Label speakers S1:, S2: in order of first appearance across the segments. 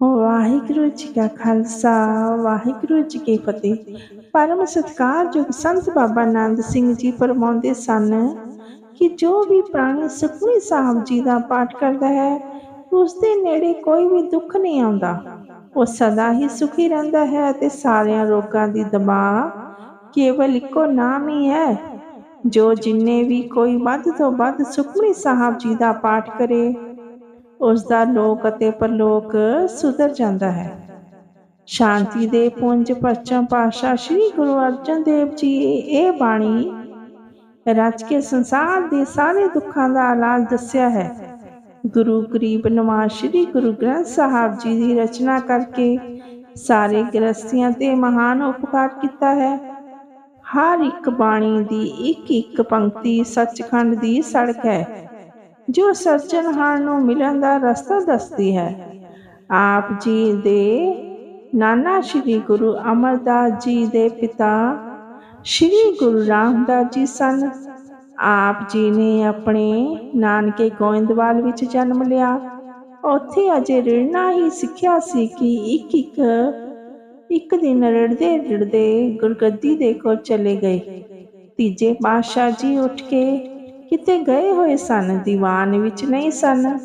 S1: ਵਾਹਿਗੁਰੂ ਜੀ ਕਾ ਖਾਲਸਾ, ਵਾਹਿਗੁਰੂ ਜੀ ਕੀ ਫਤਿਹ। ਪਰਮ ਸਤਿਕਾਰਯੋਗ ਸੰਤ ਬਾਬਾ ਆਨੰਦ ਸਿੰਘ ਜੀ ਫਰਮਾਉਂਦੇ ਸਨ ਕਿ ਜੋ ਵੀ ਪ੍ਰਾਣੀ ਸੁਖਮਨੀ ਸਾਹਿਬ ਜੀ ਦਾ ਪਾਠ ਕਰਦਾ ਹੈ, ਉਸ ਦੇ ਨੇੜੇ ਕੋਈ ਵੀ ਦੁੱਖ ਨਹੀਂ ਆਉਂਦਾ। ਉਹ ਸਦਾ ਹੀ ਸੁਖੀ ਰਹਿੰਦਾ ਹੈ ਤੇ ਸਾਰਿਆਂ ਰੋਗਾਂ ਦੀ ਦਬਾ ਕੇਵਲ ਇੱਕੋ ਨਾਮ ਹੀ ਹੈ। ਜੋ ਜਿੰਨੇ ਵੀ ਕੋਈ ਵੱਧ ਤੋਂ ਵੱਧ ਸੁਖਮਨੀ ਸਾਹਿਬ ਜੀ ਦਾ ਪਾਠ ਕਰੇ ਉਸ ਦਾ ਲੋਕ ਅਤੇ ਪਰਲੋਕ ਸੁਧਰ ਜਾਂਦਾ ਹੈ। ਸ਼ਾਂਤੀ ਦੇ ਪੁੰਜ ਪਰਚਮ ਪਾਸ਼ਾ ਸ੍ਰੀ ਗੁਰੂ ਅਰਜਨ ਦੇਵ ਜੀ ਇਹ ਬਾਣੀ ਰਚ ਕੇ ਸੰਸਾਰ ਦੇ ਸਾਰੇ ਦੁੱਖਾਂ ਦਾ ਇਲਾਜ ਦੱਸਿਆ ਹੈ। ਗੁਰੂ ਗਰੀਬ ਨਵਾਜ਼ ਸ੍ਰੀ ਗੁਰੂ ਗ੍ਰੰਥ ਸਾਹਿਬ ਜੀ ਦੀ ਰਚਨਾ ਕਰਕੇ ਸਾਰੇ ਗ੍ਰਸਤੀਆਂ ਤੇ ਮਹਾਨ ਉਪਕਾਰ ਕੀਤਾ ਹੈ। ਹਰ ਇੱਕ ਬਾਣੀ ਦੀ ਇੱਕ ਇੱਕ ਪੰਕਤੀ ਸੱਚਖੰਡ ਦੀ ਸੜਕ ਹੈ। ਜੋ ਸੱਜਣਹਾਰ ਨੂੰ ਮਿਲਣ ਦਾ ਰਸਤਾ ਦੱਸਦੀ ਹੈ। ਆਪ ਜੀ ਦੇ ਨਾਨਾ ਸ੍ਰੀ ਗੁਰੂ ਅਮਰਦਾਸ ਜੀ ਦੇ ਪਿਤਾ ਸ੍ਰੀ ਗੁਰੂ ਰਾਮਦਾਸ ਜੀ ਸਨ। ਆਪ ਜੀ ਨੇ ਆਪਣੇ ਨਾਨਕੇ ਗੋਇੰਦਵਾਲ ਵਿੱਚ ਜਨਮ ਲਿਆ। ਉੱਥੇ ਅਜੇ ਰਿੜਨਾ ਹੀ ਸਿੱਖਿਆ ਸੀ ਕਿ ਇੱਕ ਇੱਕ ਇੱਕ ਦਿਨ ਰੜਦੇ ਰੜਦੇ ਗੁਰਗੱਦੀ ਦੇ ਕੋਲ ਚਲੇ ਗਏ। ਤੀਜੇ ਪਾਤਸ਼ਾਹ ਜੀ ਉੱਠ ਕੇ ਕਿਤੇ ਗਏ ਹੋਏ ਸਨ, ਦੀਵਾਨ ਵਿੱਚ ਨਹੀਂ ਸਨ।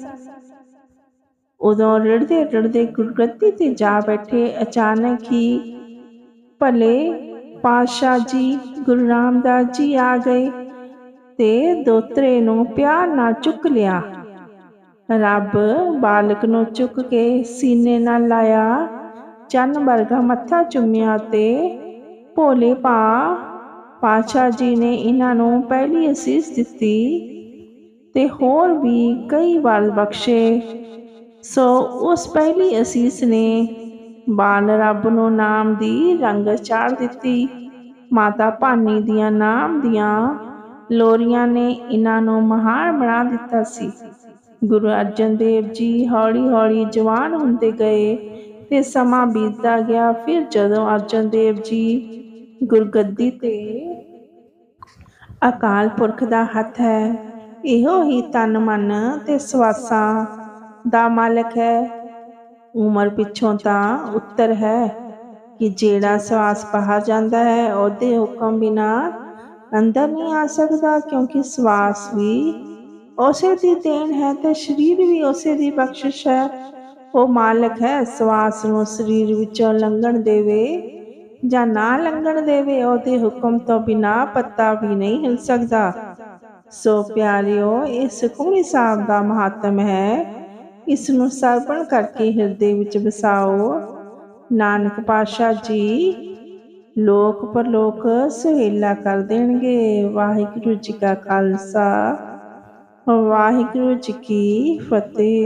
S1: ਉਦੋਂ ਰੜਦੇ ਰੜਦੇ ਗੁਰਗੱਦੀ ਤੇ ਜਾ ਬੈਠੇ ਅਚਾਨਕ ਹੀ ਭਲੇ ਪਾਸ਼ਾ ਜੀ, ਗੁਰੂ ਰਾਮਦਾਸ ਜੀ ਆ ਗਏ ਤੇ ਦੋਤਰੇ ਨੂੰ ਪਿਆਰ ਨਾਲ ਚੁੱਕ ਲਿਆ। ਰੱਬ ਬਾਲਕ ਨੂੰ ਚੁੱਕ ਕੇ ਸੀਨੇ ਨਾਲ ਲਾਇਆ, ਚੰਨ ਵਰਗਾ ਮੱਥਾ ਚੁੰਮਿਆ ਤੇ ਭੋਲੇ ਪਾ ਪਾਤਸ਼ਾਹ ਜੀ ਨੇ ਇਹਨਾਂ ਨੂੰ ਪਹਿਲੀ ਅਸੀਸ ਦਿੱਤੀ ਤੇ ਹੋਰ ਵੀ ਕਈ ਵਾਰ ਬਖਸ਼ੇ। ਸੋ ਉਸ ਪਹਿਲੀ ਅਸੀਸ ਨੇ ਬਾਲ ਰੱਬ ਨੂੰ ਨਾਮ ਦੀ ਰੰਗ ਚਾੜ ਦਿੱਤੀ। ਮਾਤਾ ਭਾਨੀ ਦੀਆਂ ਨਾਮ ਦੀਆਂ ਲੋਰੀਆਂ ਨੇ ਇਹਨਾਂ ਨੂੰ ਮਹਾਨ ਬਣਾ ਦਿੱਤਾ ਸੀ। ਗੁਰੂ ਅਰਜਨ ਦੇਵ ਜੀ ਹੌਲੀ ਹੌਲੀ ਜਵਾਨ ਹੁੰਦੇ ਗਏ ਤੇ ਸਮਾਂ ਬੀਤਦਾ ਗਿਆ। ਫਿਰ ਜਦੋਂ ਅਰਜਨ ਦੇਵ ਜੀ ਗੁਰਗੱਦੀ ਤੇ। ਅਕਾਲ ਪੁਰਖ ਦਾ ਹੱਥ ਹੈ। ਇਹੋ ਹੀ ਤਨ ਮਨ ਤੇ ਸਵਾਸਾਂ ਦਾ ਮਾਲਕ ਹੈ। ਉਮਰ ਪਿੱਛੋਂ ਤਾਂ ਉੱਤਰ ਹੈ ਕਿ ਜਿਹੜਾ ਸਵਾਸ ਬਾਹਰ ਜਾਂਦਾ ਹੈ, ਉਹਦੇ ਹੁਕਮ ਬਿਨਾ ਅੰਦਰ ਨਹੀਂ ਆ ਸਕਦਾ, ਕਿਉਂਕਿ ਸਵਾਸ ਵੀ ਉਸੇ ਦੀ ਦੇਣ ਹੈ ਤੇ ਸਰੀਰ ਵੀ ਉਸੇ ਦੀ ਬਖਸ਼ਿਸ਼ ਹੈ। ਉਹ ਮਾਲਕ ਹੈ, ਸਵਾਸ ਨੂੰ ਸਰੀਰ ਵਿੱਚੋਂ ਲੰਘਣ ਦੇਵੇ। ਜਾਂ ਨਾ ਲੰਘਣ ਦੇਵੇ, ਉਹਦੇ ਹੁਕਮ ਤੋਂ ਬਿਨਾ ਪੱਤਾ ਵੀ ਨਹੀਂ ਹਿਲ ਸਕਦਾ। ਸੋ ਪਿਆਰਿਓ ਇਹ ਸੁਖਮਨੀ ਸਾਹਿਬ ਦਾ ਮਹੱਤਮ ਹੈ। ਇਸ ਨੂੰ ਸਰਪਣ ਕਰਕੇ ਹਿਰਦੇ ਵਿੱਚ ਵਸਾਓ। ਨਾਨਕ ਪਾਸ਼ਾ ਜੀ, ਲੋਕ ਪਰਲੋਕ ਸਹੇਲਾ ਕਰ ਦੇਣਗੇ। ਵਾਹਿਗੁਰੂ ਜੀ ਕਾ ਖਾਲਸਾ। ਵਾਹਿਗੁਰੂ ਜੀ ਕੀ ਫਤਿਹ।